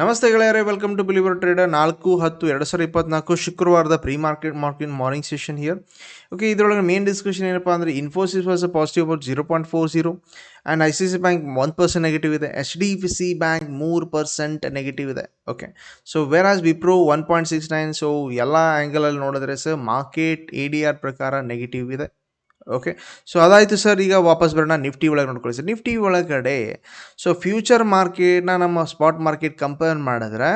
ನಮಸ್ತೆ ಗೆಳೆಯರೇ welcome to believer trader ನಾಲ್ಕು, ಹತ್ತು, ಎರಡು ಸಾವಿರದ ಇಪ್ಪತ್ನಾಲ್ಕು ಶುಕ್ರವಾರದ pre market marking morning session here okay ಇದರೊಳಗೆ ಮೇನ್ ಡಿಸ್ಕಷನ್ ಏನಪ್ಪ ಅಂದರೆ Infosys was positive about zero point four zero and I C C bank one percent negative ಇದೆ. H D F C bank ಮೂರು ಪರ್ಸೆಂಟ್ ನೆಗೆಟಿವ್ ಇದೆ. Okay so whereas Wipro one point six nine so ಎಲ್ಲ ಆ್ಯಂಗಲಲ್ಲಿ ನೋಡಿದ್ರೆ sir market A D R ಪ್ರಕಾರ negative ಇದೆ. Okay so ಅದಾಯಿತು sir ಈಗ ವಾಪಸ್ ಬರೋಣ ನಿಫ್ಟಿ ಒಳಗೆ ನೋಡ್ಕೊಳ್ಳಿ ಸರ್ ನಿಫ್ಟಿ ಒಳಗಡೆ ಸೊ ಫ್ಯೂಚರ್ ಮಾರ್ಕೆಟ್ನ ನಮ್ಮ ಸ್ಪಾಟ್ ಮಾರ್ಕೆಟ್ ಕಂಪೇರ್ ಮಾಡಿದ್ರೆ,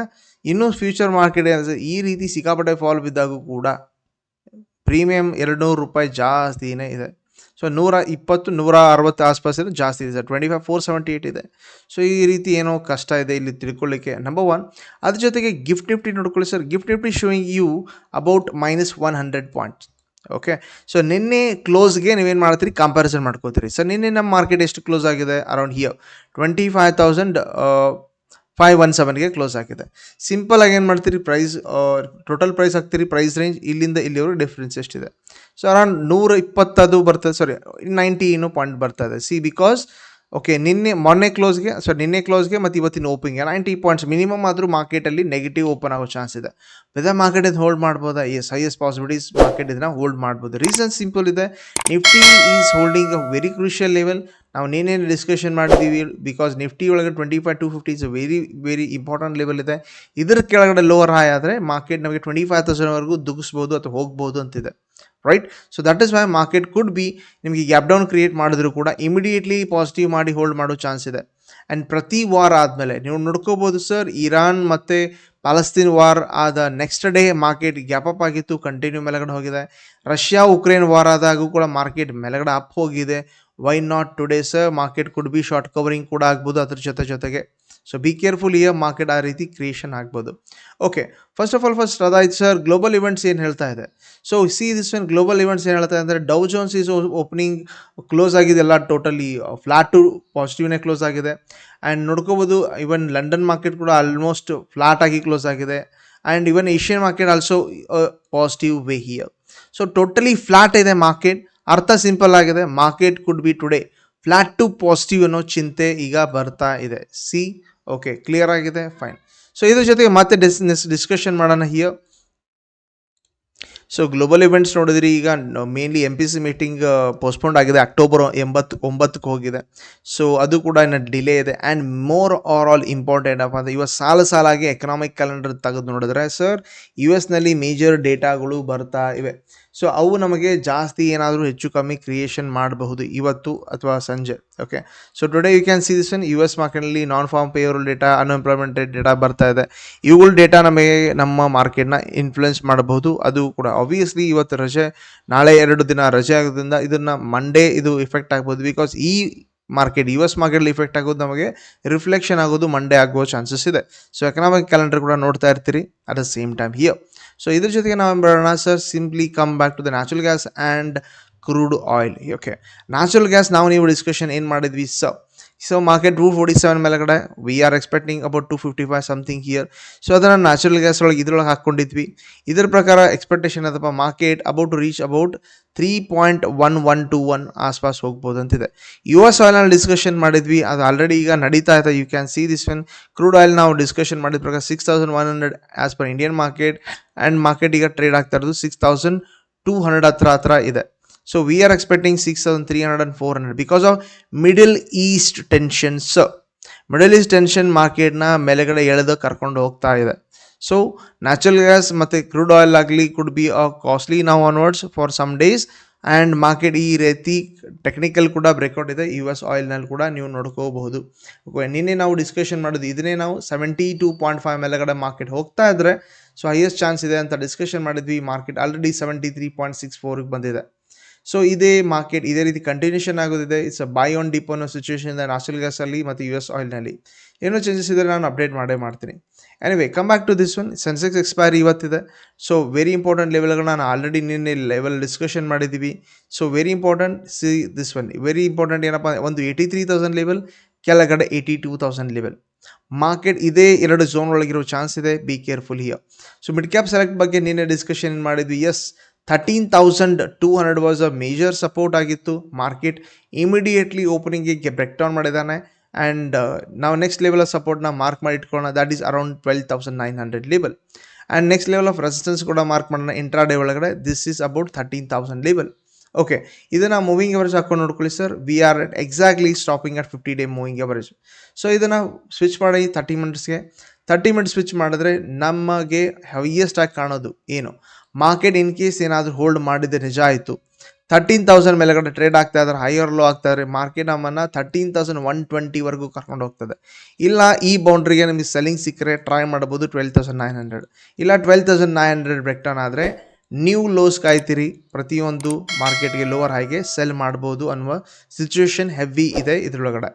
ಇನ್ನೂ ಫ್ಯೂಚರ್ ಮಾರ್ಕೆಟ್ ಈ ರೀತಿ ಸಿಕ್ಕಾಪಟ್ಟೆ ಫಾಲ್ ಬಿದ್ದಾಗೂ ಕೂಡ ಪ್ರೀಮಿಯಂ ಎರಡು ನೂರು ರೂಪಾಯಿ ಜಾಸ್ತಿನೇ ಇದೆ. ಸೊ ನೂರ ಇಪ್ಪತ್ತು, ನೂರ ಅರವತ್ತು ಆಸ್ಪಾಸ್ ಇದೆ ಜಾಸ್ತಿ ಇದೆ sir twenty five four seventy eight ಇದೆ. ಸೊ ಈ ರೀತಿ ಏನೋ ಕಷ್ಟ ಇದೆ ಇಲ್ಲಿ ತಿಳ್ಕೊಳ್ಳಿಕ್ಕೆ. ನಂಬರ್ ಒನ್ ಅದ್ರ ಜೊತೆಗೆ ಗಿಫ್ಟ್ ನಿಫ್ಟಿ ನೋಡ್ಕೊಳ್ಳಿ sir gift Nifty showing you about minus one hundred points okay so ನಿನ್ನೆ ಕ್ಲೋಸ್ಗೆ ನೀವೇನು ಮಾಡ್ತೀರಿ? ಕಂಪ್ಯಾರಿಸನ್ ಮಾಡ್ಕೋತೀರಿ. ಸೊ ನಿನ್ನೆ ನಮ್ಮ ಮಾರ್ಕೆಟ್ ಎಷ್ಟು ಕ್ಲೋಸ್ ಆಗಿದೆ? Around here twenty five thousand five one ಸೆವೆನ್ಗೆ close ಆಗಿದೆ. ಸಿಂಪಲ್ ಆಗಿ ಏನು ಮಾಡ್ತೀರಿ? ಪ್ರೈಸ್ ಟೋಟಲ್ ಪ್ರೈಸ್ ಹಾಕ್ತೀರಿ. ಪ್ರೈಸ್ ರೇಂಜ್ ಇಲ್ಲಿಂದ ಇಲ್ಲಿವರೆಗೆ ಡಿಫ್ರೆನ್ಸ್ ಎಷ್ಟಿದೆ? ಸೊ ಅರೌಂಡ್ ನೂರ ಇಪ್ಪತ್ತದು ಬರ್ತದೆ. ಸಾರಿ ನೈಂಟಿ ಏನು ಪಾಯಿಂಟ್ ಬರ್ತದೆ. ಸಿ ಬಿಕಾಸ್ ಓಕೆ ನಿನ್ನೆ, ಮೊನ್ನೆ ಕ್ಲೋಸ್ಗೆ ಸೊ ನಿನ್ನೆ ಕ್ಲೋಸ್ಗೆ ಮತ್ತು ಇವತ್ತಿನ ಓಪನಿಂಗ್ಗೆ ನೈಂಟಿ ಪಾಯಿಂಟ್ಸ್ ಮಿನಿಮಮ್ ಆದರೂ ಮಾರ್ಕೆಟಲ್ಲಿ ನೆಗೆಟಿವ್ ಓಪನ್ ಆಗೋ ಚಾನ್ಸ್ ಇದೆ. ವೆದರ್ ಮಾರ್ಕೆಟ್ ಇದು ಹೋಲ್ಡ್ ಮಾಡ್ಬೋದಾ? ಎಸ್ ಹೈಯೆಸ್ಟ್ ಪಾಸಿಬಿಲಿಟೀಸ್ ಮಾರ್ಕೆಟ್ ಇದನ್ನ ಹೋಲ್ಡ್ ಮಾಡ್ಬೋದು. ರೀಸನ್ ಸಿಂಪಲ್ ಇದೆ. Nifty is holding a very crucial level ನಾವು ನೀನೇನು ಡಿಸ್ಕಷನ್ ಮಾಡಿದ್ದೀವಿ ಬಿಕಾಸ್ ನಿಫ್ಟಿ ಒಳಗೆ twenty five two fifty is very very important level ಇದೆ. ಇದರ ಕೆಳಗಡೆ ಲೋವರ್ ಹೈ ಆದರೆ ಮಾರ್ಕೆಟ್ ನಮಗೆ ಟ್ವೆಂಟಿ ಫೈವ್ ತೌಸಂಡ್ವರೆಗೂ ದುಗ್ಗಿಸ್ಬೋದು ಅಥವಾ ಹೋಗ್ಬೋದು ಅಂತಿದೆ. Right so that is why market could be ನಿಮಗೆ ಗ್ಯಾಪ್ ಡೌನ್ ಕ್ರಿಯೇಟ್ ಮಾಡಿದ್ರು ಕೂಡ ಇಮಿಡಿಯೇಟ್ಲಿ ಪಾಸಿಟಿವ್ ಮಾಡಿ ಹೋಲ್ಡ್ ಮಾಡೋ ಚಾನ್ಸ್ ಇದೆ. ಆ್ಯಂಡ್ ಪ್ರತಿ ವಾರ ಆದಮೇಲೆ ನೀವು ನೋಡ್ಕೋಬೋದು ಸರ್ ಇರಾನ್ ಮತ್ತು ಪ್ಯಾಲೆಸ್ತೀನ್ ವಾರ್ ಆದ next day market gap up ಆಗಿತ್ತು ಕಂಟಿನ್ಯೂ ಮೆಲಗಡೆ ಹೋಗಿದೆ. ರಷ್ಯಾ ಉಕ್ರೇನ್ ವಾರ್ ಆದಾಗೂ ಕೂಡ ಮಾರ್ಕೆಟ್ ಮೆಲಗಡೆ ಅಪ್ ಹೋಗಿದೆ. Why not today sir market could be short covering ಕೂಡ ಆಗ್ಬೋದು ಅದ್ರ ಜೊತೆ ಜೊತೆಗೆ. So be careful here market ಆ ರೀತಿ ಕ್ರಿಯೇಷನ್ ಆಗ್ಬೋದು. Okay first of all first ಅದಾಯ್ತು sir global events ಏನು ಹೇಳ್ತಾ ಇದೆ? So see this one global events ಏನು ಹೇಳ್ತಾ ಇದೆ ಅಂದರೆ Dow Jones is opening close ಆಗಿದೆ ಎಲ್ಲ ಟೋಟಲಿ ಫ್ಲಾಟ್ ಟು ಪಾಸಿಟಿವ್ನೇ ಕ್ಲೋಸ್ ಆಗಿದೆ. ಆ್ಯಂಡ್ ನೋಡ್ಕೋಬೋದು ಇವನ್ ಲಂಡನ್ ಮಾರ್ಕೆಟ್ ಕೂಡ ಆಲ್ಮೋಸ್ಟ್ ಫ್ಲಾಟ್ ಆಗಿ ಕ್ಲೋಸ್ ಆಗಿದೆ. And even Asian market also positive way here so totally flat ಇದೆ ಮಾರ್ಕೆಟ್ ಅರ್ಥ ಸಿಂಪಲ್ ಆಗಿದೆ. Market could be today flat to positive ಅನ್ನೋ ಚಿಂತೆ ಈಗ ಬರ್ತಾ ಇದೆ. ಸಿ ಓಕೆ ಕ್ಲಿಯರ್ ಆಗಿದೆ ಫೈನ್ ಸೊ ಇದ್ರ ಜೊತೆಗೆ ಮತ್ತೆ ಡಿಸ್ ಡಿಸ್ಕಷನ್ ಮಾಡೋಣ ಹಿಯರ್ ಸೊ ಗ್ಲೋಬಲ್ ಇವೆಂಟ್ಸ್ ನೋಡಿದ್ರಿ, ಈಗ mainly M P C meeting postponed ಆಗಿದೆ ಅಕ್ಟೋಬರ್ ಎಂಬತ್ತು ಒಂಬತ್ತಕ್ಕೆ ಹೋಗಿದೆ. ಸೊ ಅದು ಕೂಡ ಇನ್ನು ಡಿಲೇ ಇದೆ. And more are all important ಅಪ್ಪ ಅಂದರೆ, ಇವಾಗ ಸಾಲು ಸಾಲಾಗಿ ಎಕನಾಮಿಕ್ ಕ್ಯಾಲೆಂಡರ್ ತೆಗೆದು ನೋಡಿದ್ರೆ ಸರ್ ಯು ಎಸ್ನಲ್ಲಿ ಮೇಜರ್ ಡೇಟಾಗಳು ಬರ್ತಾ ಇವೆ. ಸೊ ಅವು ನಮಗೆ ಜಾಸ್ತಿ ಏನಾದರೂ ಹೆಚ್ಚು ಕಮ್ಮಿ ಕ್ರಿಯೇಷನ್ ಮಾಡಬಹುದು ಇವತ್ತು ಅಥವಾ ಸಂಜೆ okay so today you can see this in U S ಮಾರ್ಕೆಟ್ನಲ್ಲಿ non farm payroll data unemployment data ಬರ್ತಾ ಇದೆ. ಇವುಗಳ ಡೇಟಾ ನಮಗೆ ನಮ್ಮ ಮಾರ್ಕೆಟ್ನ ಇನ್ಫ್ಲುಯೆನ್ಸ್ ಮಾಡಬಹುದು. ಅದು ಕೂಡ ಆಬ್ವಿಯಸ್ಲಿ ಇವತ್ತು ರಜೆ, ನಾಳೆ ಎರಡು ದಿನ ರಜೆ ಆಗೋದ್ರಿಂದ ಇದನ್ನು ಮಂಡೇ ಇದು ಇಫೆಕ್ಟ್ ಆಗ್ಬೋದು ಬಿಕಾಸ್ ಈ ಮಾರ್ಕೆಟ್ ಯು ಎಸ್ ಮಾರ್ಕೆಟಲ್ಲಿ ಇಫೆಕ್ಟ್ ಆಗೋದು ನಮಗೆ ರಿಫ್ಲೆಕ್ಷನ್ ಆಗೋದು ಮಂಡೇ ಆಗುವ ಚಾನ್ಸಸ್ ಇದೆ. ಸೊ ಎಕನಾಮಿಕ್ ಕ್ಯಾಲೆಂಡರ್ ಕೂಡ ನೋಡ್ತಾ ಇರ್ತೀರಿ. At the same time here so ಇದ್ರ ಜೊತೆಗೆ ನಾವು ಬರೋಣ sir simply come back to the natural gas and crude oil okay natural gas ನಾವು ನೀವು ಡಿಸ್ಕಷನ್ ಏನು ಮಾಡಿದ್ವಿ so so market two forty seven ಮೇಲೆಗಡೆ we are expecting about two fifty five something here so ಅದನ್ನು natural gas ಒಳಗೆ ಇದ್ರೊಳಗೆ ಹಾಕ್ಕೊಂಡಿದ್ವಿ. ಇದರ ಪ್ರಕಾರ expectation ಅದಪ್ಪ market about reach about three point one one two one ಆಸ್ಪಾಸ್ ಹೋಗ್ಬೋದು ಅಂತಿದೆ ಯು ಎಸ್ ಆಯಿಲ್ನಲ್ಲಿ ಡಿಸ್ಕಷನ್ ಮಾಡಿದ್ವಿ, ಅದು ಆಲ್ರೆಡಿ ಈಗ ನಡೀತಾ ಇದೆ. You can see this when crude oil ನಾವು ಡಿಸ್ಕಷನ್ ಮಾಡಿದ ಪ್ರಕಾರ six thousand one hundred as per Indian market and market ಈಗ ಟ್ರೇಡ್ ಆಗ್ತಾ ಇರೋದು ಸಿಕ್ಸ್ ತೌಸಂಡ್ ಟೂ ಹಂಡ್ರೆಡ್ ಹತ್ರ ಹತ್ರ ಇದೆ. We are expecting six thousand three hundred and four hundred because of Middle East tension ಮಾರ್ಕೆಟ್ನ ಮೇಲೆಗಡೆ ಎಳೆದು ಕರ್ಕೊಂಡು ಹೋಗ್ತಾ ಇದೆ. ಸೊ ನ್ಯಾಚುರಲ್ ಗ್ಯಾಸ್ ಮತ್ತು ಕ್ರೂಡ್ ಆಯಿಲ್ ಆಗಲಿ ಕುಡ್ ಬಿ ಅ ಕಾಸ್ಟ್ಲಿ ನಾವು onwards for some days and market ಈ ರೀತಿ ಟೆಕ್ನಿಕಲ್ ಕೂಡ ಬ್ರೇಕ್ಔಟ್ ಇದೆ. ಯು ಎಸ್ ಆಯಿಲ್ನಲ್ಲಿ ಕೂಡ ನೀವು ನೋಡ್ಕೋಬಹುದು. ಓಕೆ ನಿನ್ನೆ ನಾವು ಡಿಸ್ಕಷನ್ ಮಾಡೋದು ಇದನ್ನೇ ನಾವು ಸೆವೆಂಟಿ ಟೂ ಪಾಯಿಂಟ್ ಫೈವ್ ಮೇಲೆಗಡೆ ಮಾರ್ಕೆಟ್ ಹೋಗ್ತಾ ಇದ್ದರೆ ಸೊ ಹೈಯೆಸ್ಟ್ ಚಾನ್ಸ್ ಇದೆ ಅಂತ ಡಿಸ್ಕಷನ್ ಮಾಡಿದ್ವಿ. Market already seventy three point six ಫೋರ್ಗೆ ಬಂದಿದೆ. ಸೊ ಇದೇ ಮಾರ್ಕೆಟ್ ಇದೇ ರೀತಿ continuation ಆಗೋದಿದೆ. It's a buy on dip ಅನ್ನೋ ಸಿಚುವೇಶನ್ ಇದೆ ನ್ಯಾಚುರಲ್ ಗ್ಯಾಸಲ್ಲಿ ಮತ್ತು ಯು ಎಸ್ ಆಯಿಲ್ನಲ್ಲಿ ಏನೋ ಚೇಂಜಸ್ ಇದ್ದರೆ ನಾನು ಅಪ್ಡೇಟ್ ಮಾಡೇ ಮಾಡ್ತೀನಿ. Anyway come back to this one Sensex expiry ಇವತ್ತಿದೆ. So very important ಲೆವೆಲ್ಗಳು ನಾನು ಆಲ್ರೆಡಿ ನಿನ್ನೆ ಲೆವೆಲ್ ಡಿಸ್ಕಷನ್ ಮಾಡಿದ್ದೀವಿ. So very important see this one very important ಏನಪ್ಪ ಒಂದು ಏಯ್ಟಿ ತ್ರೀ ತೌಸಂಡ್ ಲೆವೆಲ್ ಕೆಳಗಡೆ eighty two thousand level market ಇದೇ ಎರಡು zone ಒಳಗಿರೋ ಚಾನ್ಸ್ ಇದೆ. Be careful here so mid cap select ಬಗ್ಗೆ ನಿನ್ನೆ ಡಿಸ್ಕಷನ್ ಮಾಡಿದ್ವಿ? Yes thirteen thousand two hundred was a major support ಆಗಿತ್ತು. ಮಾರ್ಕೆಟ್ ಇಮಿಡಿಯೇಟ್ಲಿ ಓಪನಿಂಗಿಗೆ ಬ್ರೇಕ್ ಡೌನ್ ಮಾಡಿದ್ದಾನೆ. ಆ್ಯಂಡ್ ನಾವು ನೆಕ್ಸ್ಟ್ ಲೆವೆಲ್ ಆಫ್ ಸಪೋರ್ಟ್ನ ಮಾರ್ಕ್ ಮಾಡಿ ಇಟ್ಕೊಳ್ಳೋಣ that is around twelve thousand nine hundred level and next level of resistance ಕೂಡ mark ಮಾಡೋಣ intraday ಒಳಗಡೆ. This is about thirteen thousand level okay ಇದನ್ನು ಮೂವಿಂಗ್ ಅವರೇಜ್ ಹಾಕೊಂಡು ನೋಡ್ಕೊಳ್ಳಿ sir we are at exactly stopping at fifty day moving average so ಇದನ್ನು switch ಮಾಡಿ thirty ಮಿನಿಟ್ಸ್ಗೆ thirty minutes switch ಮಾಡಿದ್ರೆ ನಮಗೆ ಹೈಯೆಸ್ಟ್ ಆಗಿ ಕಾಣೋದು ಏನು? ಮಾರ್ಕೆಟ್ ಇನ್ ಕೇಸ್ ಏನಾದರೂ ಹೋಲ್ಡ್ ಮಾಡಿದ್ರೆ ನಿಜ ಆಯಿತು. ತರ್ಟೀನ್ ತೌಸಂಡ್ ಮೇಲೆಗಡೆ ಟ್ರೇಡ್ ಆಗ್ತಾ ಇದ್ದಾರೆ ಹೈಯರ್ ಲೋ ಆಗ್ತಾ ಇದ್ದಾರೆ ಮಾರ್ಕೆಟ್ ನಮ್ಮನ್ನು ತರ್ಟೀನ್ ತೌಸಂಡ್ ಒನ್ ಟ್ವೆಂಟಿವರೆಗೂ ಕರ್ಕೊಂಡು ಹೋಗ್ತದೆ. ಇಲ್ಲ, ಈ ಬೌಂಡ್ರಿಗೆ ನಿಮಗೆ ಸೆಲ್ಲಿಂಗ್ ಸಿಕ್ಕರೆ ಟ್ರೈ ಮಾಡ್ಬೋದು ಟ್ವೆಲ್ ತೌಸಂಡ್ ನೈನ್ ಹಂಡ್ರೆಡ್ ಇಲ್ಲ twelve thousand nine hundred break ಆದರೆ ನ್ಯೂ ಲೋಸ್ ಕಾಯ್ತೀರಿ. ಪ್ರತಿಯೊಂದು ಮಾರ್ಕೆಟ್ಗೆ ಲೋವರ್ ಹೈಗೆ ಸೆಲ್ ಮಾಡ್ಬೋದು ಅನ್ನುವ ಸಿಚುವೇಶನ್ ಹೆವಿ ಇದೆ ಇದರೊಳಗಡೆ.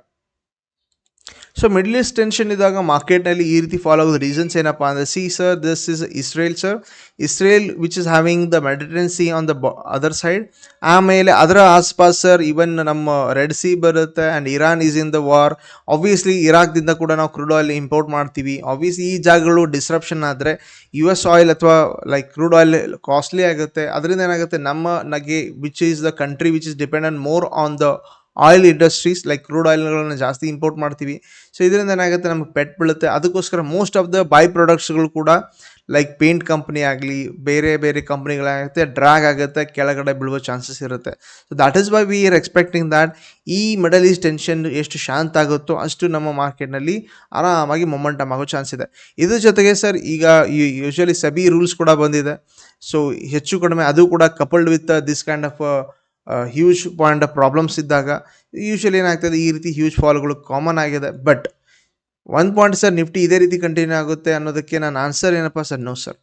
ಸೊ ಮಿಡ್ಲ್ ಈಸ್ಟ್ ಟೆನ್ಷನ್ ಇದ್ದಾಗ ಮಾರ್ಕೆಟ್ನಲ್ಲಿ ಈ ರೀತಿ ಫಾಲೋ ಆಗೋದು ರೀಸನ್ಸ್ ಏನಪ್ಪ ಅಂದರೆ see sir this is Israel sir Israel which is having the Mediterranean sea on the other side ಆಮೇಲೆ ಅದರ ಆಸ್ಪಾಸ್ ಸರ್ ಇವನ್ ನಮ್ಮ ರೆಡ್ ಸಿ ಬರುತ್ತೆ and Iran is in the war obviously ಇರಾಕ್ದಿಂದ ಕೂಡ ನಾವು ಕ್ರೂಡ್ ಆಯಿಲ್ ಇಂಪೋರ್ಟ್ ಮಾಡ್ತೀವಿ. Obviously ಈ ಜಾಗಗಳು ಡಿಸ್ರಪ್ಷನ್ ಆದರೆ ಯು ಎಸ್ ಆಯಿಲ್ ಅಥವಾ ಲೈಕ್ ಕ್ರೂಡ್ ಆಯಿಲ್ ಕಾಸ್ಟ್ಲಿ ಆಗುತ್ತೆ. ಅದರಿಂದ ಏನಾಗುತ್ತೆ? ನಮ್ಮ ನಗೆ which is the country which is dependent more on the oil industries like crude ಆಯಿಲ್ಗಳನ್ನ ಜಾಸ್ತಿ ಇಂಪೋರ್ಟ್ ಮಾಡ್ತೀವಿ. ಸೊ ಇದರಿಂದ ಏನಾಗುತ್ತೆ? ನಮಗೆ ಪೆಟ್ ಬೀಳುತ್ತೆ. ಅದಕ್ಕೋಸ್ಕರ ಮೋಸ್ಟ್ ಆಫ್ ದ ಬೈ ಪ್ರಾಡಕ್ಟ್ಸ್ಗಳು ಕೂಡ ಲೈಕ್ ಪೇಂಟ್ ಕಂಪ್ನಿ ಆಗಲಿ, ಬೇರೆ ಬೇರೆ ಕಂಪ್ನಿಗಳಾಗುತ್ತೆ ಡ್ರ್ಯಾಗ್ ಆಗುತ್ತೆ, ಕೆಳಗಡೆ ಬೀಳುವ ಚಾನ್ಸಸ್ ಇರುತ್ತೆ. So that is why we are expecting that ಈ ಮಿಡಲ್ ಈಸ್ಟ್ ಟೆನ್ಷನ್ ಎಷ್ಟು ಶಾಂತ ಆಗುತ್ತೋ ಅಷ್ಟು ನಮ್ಮ ಮಾರ್ಕೆಟ್ನಲ್ಲಿ ಆರಾಮಾಗಿ ಮೊಮೆಂಟಮ್ ಆಗೋ ಚಾನ್ಸ್ ಇದೆ. ಇದ್ರ ಜೊತೆಗೆ ಸರ್ ಈಗ ಯೂಶಲಿ ಸಬಿ ರೂಲ್ಸ್ ಕೂಡ ಬಂದಿದೆ. ಸೊ ಹೆಚ್ಚು ಕಡಿಮೆ ಅದು ಕೂಡ coupled with this kind of huge point of problems ಇದ್ದಾಗ ಯೂಶಲಿ ಏನಾಗ್ತದೆ, ಈ ರೀತಿ ಹ್ಯೂಜ್ ಫಾಲ್ಗಳು ಕಾಮನ್ ಆಗಿದೆ. ಬಟ್ ಒಂದು ಪಾಯಿಂಟ್ ಸರ್ ನಿಫ್ಟಿ ಇದೇ ರೀತಿ ಕಂಟಿನ್ಯೂ ಆಗುತ್ತೆ ಅನ್ನೋದಕ್ಕೆ ನಾನು ಆನ್ಸರ್ ಏನಪ್ಪ ಸರ್ ನೋ ಸರ್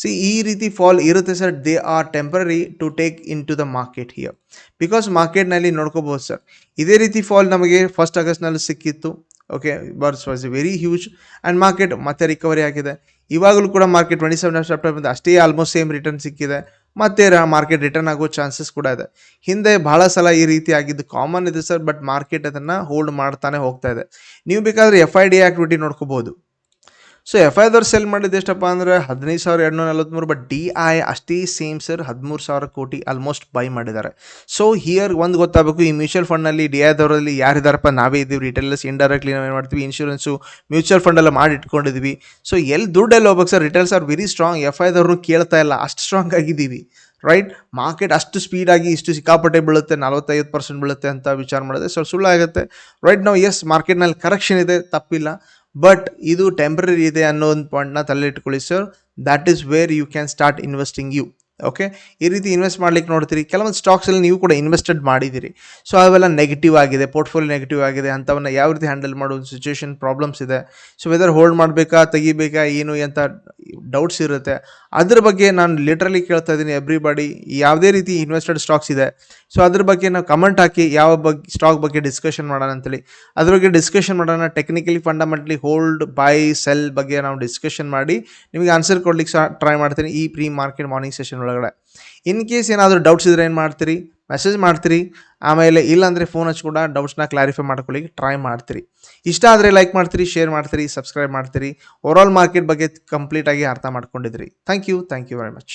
ಸಿ ಈ ರೀತಿ ಫಾಲ್ ಇರುತ್ತೆ sir they are temporary to take into the market here because ಮಾರ್ಕೆಟ್ನಲ್ಲಿ ನೋಡ್ಕೋಬೋದು ಸರ್ ಇದೇ ರೀತಿ ಫಾಲ್ ನಮಗೆ ಫಸ್ಟ್ ಆಗಸ್ಟ್ನಲ್ಲಿ ಸಿಕ್ಕಿತ್ತು. Okay burst was a very huge and market ಮತ್ತೆ ರಿಕವರಿ ಆಗಿದೆ. ಇವಾಗಲೂ ಕೂಡ ಮಾರ್ಕೆಟ್ ಟ್ವೆಂಟಿ ಸೆವೆನ್ ಸೆಪ್ಟೆಂಬರ್ ಅಷ್ಟೇ ಆಲ್ಮೋಸ್ಟ್ ಸೇಮ್ ರಿಟರ್ನ್ ಸಿಕ್ಕಿದೆ. ಮತ್ತೆ ಮಾರ್ಕೆಟ್ ರಿಟರ್ನ್ ಆಗೋ ಚಾನ್ಸಸ್ ಕೂಡ ಇದೆ. ಹಿಂದೆ ಬಹಳ ಸಲ ಈ ರೀತಿ ಆಗಿದ್ದು ಕಾಮನ್ ಇದೆ ಸರ್ ಬಟ್ ಮಾರ್ಕೆಟ್ ಅದನ್ನು ಹೋಲ್ಡ್ ಮಾಡ್ತಾನೆ ಹೋಗ್ತಾ ಇದೆ. ನೀವು ಬೇಕಾದರೆ ಎಫ್ ಐ ಡಿ ಆಕ್ಟಿವಿಟಿ ನೋಡ್ಕೋಬೋದು. ಸೊ ಎಫ್ ಐದವ್ರು ಸೆಲ್ ಮಾಡಿದ್ದು ಎಷ್ಟಪ್ಪ ಅಂದರೆ ಹದಿನೈದು ಸಾವಿರ ಎರಡುನೂರ ನಲವತ್ತ್ಮೂರು ಬಟ್ ಡಿ ಐ ಅಷ್ಟೇ ಸೇಮ್ ಸರ್ ಹದಿಮೂರು ಸಾವಿರ ಕೋಟಿ ಆಲ್ಮೋಸ್ಟ್ ಬೈ ಮಾಡಿದ್ದಾರೆ. ಸೊ ಹಿಯರ್ ಒಂದು ಗೊತ್ತಾಗಬೇಕು, ಈ ಮ್ಯೂಚುವಲ್ ಫಂಡ್ನಲ್ಲಿ ಡಿ ಐದವರಲ್ಲಿ ಯಾರಿದಾರಪ್ಪ ನಾವೇ ಇದ್ದೀವಿ ರಿಟೇಲರ್ಸ್ ಇಂಡೈರೆಕ್ಟ್ಲಿ ಏನು ಮಾಡ್ತೀವಿ ಇನ್ಶೂರೆನ್ಸು ಮ್ಯೂಚುವಲ್ ಫಂಡೆಲ್ಲ ಮಾಡಿ ಇಟ್ಕೊಂಡಿದ್ವಿ. ಸೊ ಎಲ್ಲಿ ದುಡ್ಡೆಲ್ಲ ಹೋಗ್ಬೇಕು sir retails are very strong F ಐದವ್ರು ಕೇಳ್ತಾ ಇಲ್ಲ, ಅಷ್ಟು ಸ್ಟ್ರಾಂಗ್ ಆಗಿದ್ದೀವಿ ರೈಟ್ ಮಾರ್ಕೆಟ್ ಅಷ್ಟು ಸ್ಪೀಡಾಗಿ ಇಷ್ಟು ಸಿಕ್ಕಾಪಟ್ಟೆ ಬೀಳುತ್ತೆ ನಲವತ್ತೈದು ಪರ್ಸೆಂಟ್ ಬೀಳುತ್ತೆ ಅಂತ ವಿಚಾರ ಮಾಡಿದ್ರೆ ಸೊ ಸುಳ್ಳಾಗುತ್ತೆ ರೈಟ್ ನಾವು ಎಸ್ ಮಾರ್ಕೆಟ್ನಲ್ಲಿ ಕರೆಕ್ಷನ್ ಇದೆ, ತಪ್ಪಿಲ್ಲ. ಬಟ್ ಇದು ಟೆಂಪ್ರರಿ ಇದೆ ಅನ್ನೋ ಒಂದು ಪಾಯಿಂಟ್ನ ತಲೆಯಿಟ್ಕೊಳ್ಳಿ sir that is where you can start investing you okay ಈ ರೀತಿ ಇನ್ವೆಸ್ಟ್ ಮಾಡ್ಲಿಕ್ಕೆ ನೋಡ್ತೀರಿ. ಕೆಲವೊಂದು ಸ್ಟಾಕ್ಸಲ್ಲಿ ನೀವು ಕೂಡ ಇನ್ವೆಸ್ಟೆಡ್ ಮಾಡಿದ್ದೀರಿ. ಸೊ ಅವೆಲ್ಲ ನೆಗೆಟಿವ್ ಆಗಿದೆ ಪೋರ್ಟ್ಫೋಲಿಯೋ ನೆಗೆಟಿವ್ ಆಗಿದೆ ಅಂಥವನ್ನ ಯಾವ ರೀತಿ ಹ್ಯಾಂಡಲ್ ಮಾಡೋದು ಸಿಚುವೇಶನ್ ಪ್ರಾಬ್ಲಮ್ಸ್ ಇದೆ. ಸೊ ವೆದರ್ ಹೋಲ್ಡ್ ಮಾಡಬೇಕಾ, ತೆಗಿಬೇಕಾ, ಏನು ಅಂತ ಡೌಟ್ಸ್ ಇರುತ್ತೆ. ಅದ್ರ ಬಗ್ಗೆ ನಾನು ಲಿಟ್ರಲಿ ಕೇಳ್ತಾ ಇದ್ದೀನಿ ಎವ್ರಿಬಡಿ ಯಾವುದೇ ರೀತಿ ಇನ್ವೆಸ್ಟೆಡ್ ಸ್ಟಾಕ್ಸ್ ಇದೆ. ಸೊ ಅದ್ರ ಬಗ್ಗೆ ನಾವು ಕಮೆಂಟ್ ಹಾಕಿ ಯಾವ ಬಗ್ಗೆ ಸ್ಟಾಕ್ ಬಗ್ಗೆ ಡಿಸ್ಕಷನ್ ಮಾಡೋಣ ಅಂತೇಳಿ. ಅದ್ರ ಬಗ್ಗೆ ಡಿಸ್ಕಷನ್ ಮಾಡೋಣ. Technically fundamentally hold buy sell ಬಗ್ಗೆ ನಾವು ಡಿಸ್ಕಷನ್ ಮಾಡಿ ನಿಮಗೆ ಆನ್ಸರ್ ಕೊಡ್ಲಿಕ್ಕೆ ಟ್ರೈ ಮಾಡ್ತೀನಿ. ಈ ಪ್ರೀ ಮಾರ್ಕೆಟ್ ಮಾರ್ನಿಂಗ್ ಸೆಷನ್ ಒಳಗಡೆ. ಇನ್ ಕೇಸ್ ಏನಾದರೂ ಡೌಟ್ಸ್ ಇದ್ರೆ ಏನು ಮಾಡ್ತೀರಿ? ಮೆಸೇಜ್ ಮಾಡ್ತೀರಿ. ಆಮೇಲೆ ಇಲ್ಲಾಂದರೆ ಫೋನ್ ಹಚ್ಚಿ ಕೂಡ ಡೌಟ್ಸ್ನ ಕ್ಲಾರಿಫೈ ಮಾಡ್ಕೊಳ್ಳಿ ಟ್ರೈ ಮಾಡ್ತೀರಿ. ಇಷ್ಟ ಆದರೆ ಲೈಕ್ ಮಾಡ್ತೀರಿ ಶೇರ್ ಮಾಡ್ತೀರಿ ಸಬ್ಸ್ಕ್ರೈಬ್ ಮಾಡ್ತೀರಿ. ಓವರಾಲ್ ಮಾರ್ಕೆಟ್ ಬಗ್ಗೆ ಕಂಪ್ಲೀಟಾಗಿ ಅರ್ಥ ಮಾಡ್ಕೊಂಡಿದ್ರಿ. Thank you thank you very much